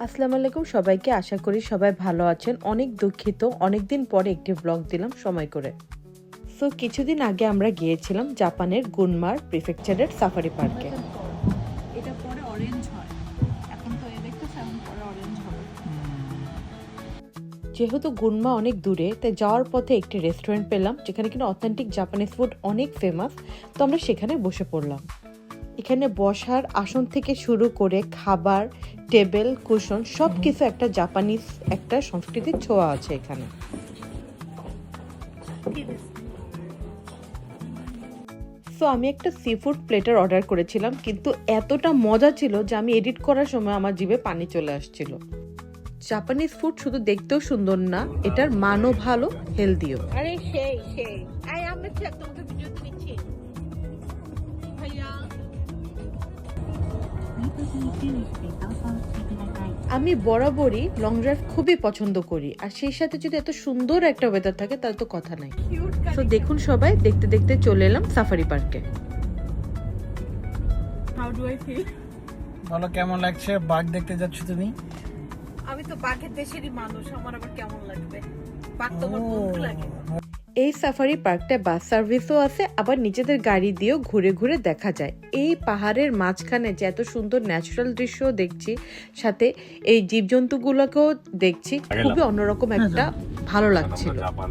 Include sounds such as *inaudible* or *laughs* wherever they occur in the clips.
আসসালামু আলাইকুম সবাইকে। আশা করি সবাই ভালো আছেন। অনেক দুঃখিত। অনেক দিন পরে একটি ব্লগ দিলাম সময় করে। সো কিছুদিন আগে আমরা গিয়েছিলাম জাপানের গুনমার প্রিফেকচারের সাফারি পার্কে এটা পরে অরেঞ্জ হয়। এখন তো পরে অরেঞ্জ হবে। যেহেতু গুনমা অনেক দূরে তাই যাওয়ার পথে একটি রেস্টুরেন্ট পেলাম যেখানে কিনা অথেন্টিক জাপানিজ ফুড অনেক ফেমাস তো আমরা সেখানে বসে পড়লাম। এখানে বসার আসন থেকে শুরু করে খাবার, টেবিল, কুশন সব কিছু একটা জাপানিজ একটা সংস্কৃতির ছোঁয়া আছে এখানে। সো আমি একটা সি ফুড প্লেটার অর্ডার করেছিলাম, কিন্তু এতটা মজা ছিল যে আমি এডিট করার সময় আমার জিভে পানি চলে আসছিল। জাপানিজ ফুড শুধু দেখতেও সুন্দর না, এটার মানও ভালো হেলদিও আরে সেই সেই। আই আমরা আমি বরাবরই লং ড্রাইভ খুবই পছন্দ করি। আর সেই সাথে যদি এত সুন্দর একটা ওয়েদার থাকে তাহলে তো কথা নাই। তো দেখুন সবাই দেখতে দেখতে চলে এলাম সাফারি পার্কে হাউ ডু আই বলো কেমন লাগছে? বাঘ দেখতে যাচ্ছ তুমি? আমি তো বাঘের দেশেরই মানুষ আমার আবার কেমন লাগবে? বাঘ তো আমার লাগে। এই সাফারি পার্কটা বাস সার্ভিসও আছে আবার নিজেদের গাড়ি দিয়েও ঘুরে ঘুরে দেখা যায়। এই পাহাড়ের মাঝখানে যে এত সুন্দর ন্যাচারাল দৃশ্য দেখছি সাথে এই জীবজন্তুগুলোকেও দেখছি খুবই অন্যরকম একটা ভালো লাগছিল। জাপান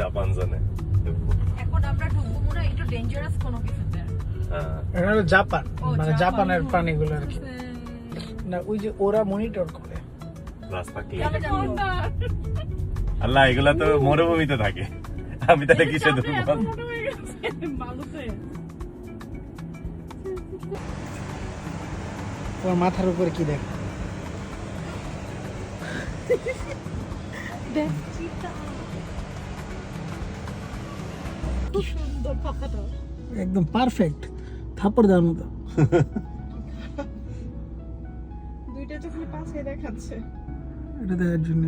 জাপান জানে। এখন আমরা ঢুকবো মনে একটু ডেঞ্জারাস কোনো কিছুতে। হ্যাঁ। এটা হলো জাপান মানে জাপানের প্রাণীগুলো আর কি। না ওই যে ওরা মনিটর করে। রাস্তা ক্লিয়ার আল্লাহ এগুলা তো মরুভূমিতে থাকে। আমি তাহলে কিসে বালুতে। তোমার মাথার উপরে কি দেখ? একদম পারফেক্ট থাপড় দেওয়ার মতো। দুইটা চোখ পাশে দেখাচ্ছে। এটা দেখার জন্য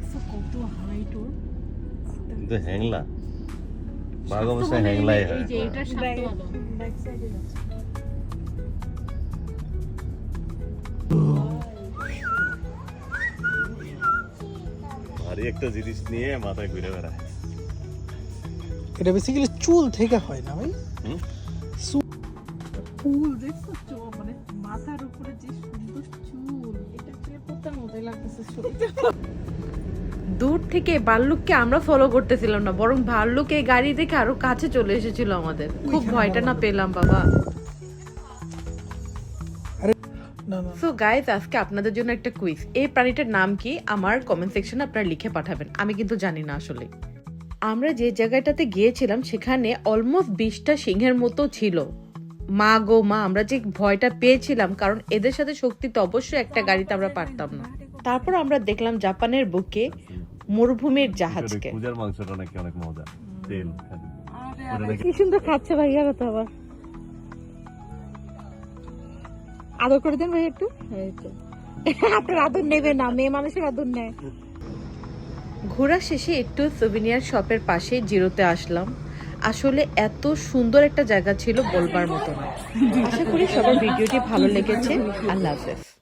দেখছ কত হাইট ওর কিন্তু হ্যাংলা বাঘ অবশ্য হ্যাংলাই হয়। এটা সাথে ব্যাক সাইডে ভারী একটা জিনিস নিয়ে মাথায় ঘুরে বেড়ায়। এটা বেসিক্যালি চুল থেকে হয় না ভাই? দেখছ? তো মানে মাথার উপরে যে সুন্দর চুল এটা মতোই লাগতেছে দূর থেকে ভাল্লুককে আমরা ফলো করতেছিলাম না বরং ভাল্লুক এই গাড়ি দেখে আরও কাছে চলে এসেছিল আমাদের। খুব ভয়টা না পেলাম বাবা। সো গাইজ আজকে আপনাদের জন্য একটা কুইজ এই প্রাণীটার নাম কি? আমার কমেন্ট সেকশনে আপনারা লিখে পাঠাবেন। আমি কিন্তু জানি না আসলে। আমরা যে জায়গাটাতে গিয়েছিলাম সেখানে অলমোস্ট বিশটা সিংহের মতো ছিল। মা গো মা আমরা যে ভয়টা পেয়েছিলাম কারণ এদের সাথে শক্তি তো অবশ্যই একটা গাড়িতে আমরা পারতাম না। তারপর আমরা দেখলাম জাপানের বুকে মরুভূমির জাহাজকে। পূজার মাংসটা নাকি অনেক মজা তেল কি সুন্দর খাচ্ছে ভাইয়া তো আবার। আদর করে দেন ভাই একটু। *laughs* আপনার আদর নেবে না মেয়ে মানুষের আদর নেয়। ঘোরা শেষে একটু সুভিনিয়ার শপের পাশে জিরোতে আসলাম। আসলে এত সুন্দর একটা জায়গা ছিল বলবার মতো না। আশা করি সবার ভিডিওটি ভালো লেগেছে। আল্লাহ হাফেজ।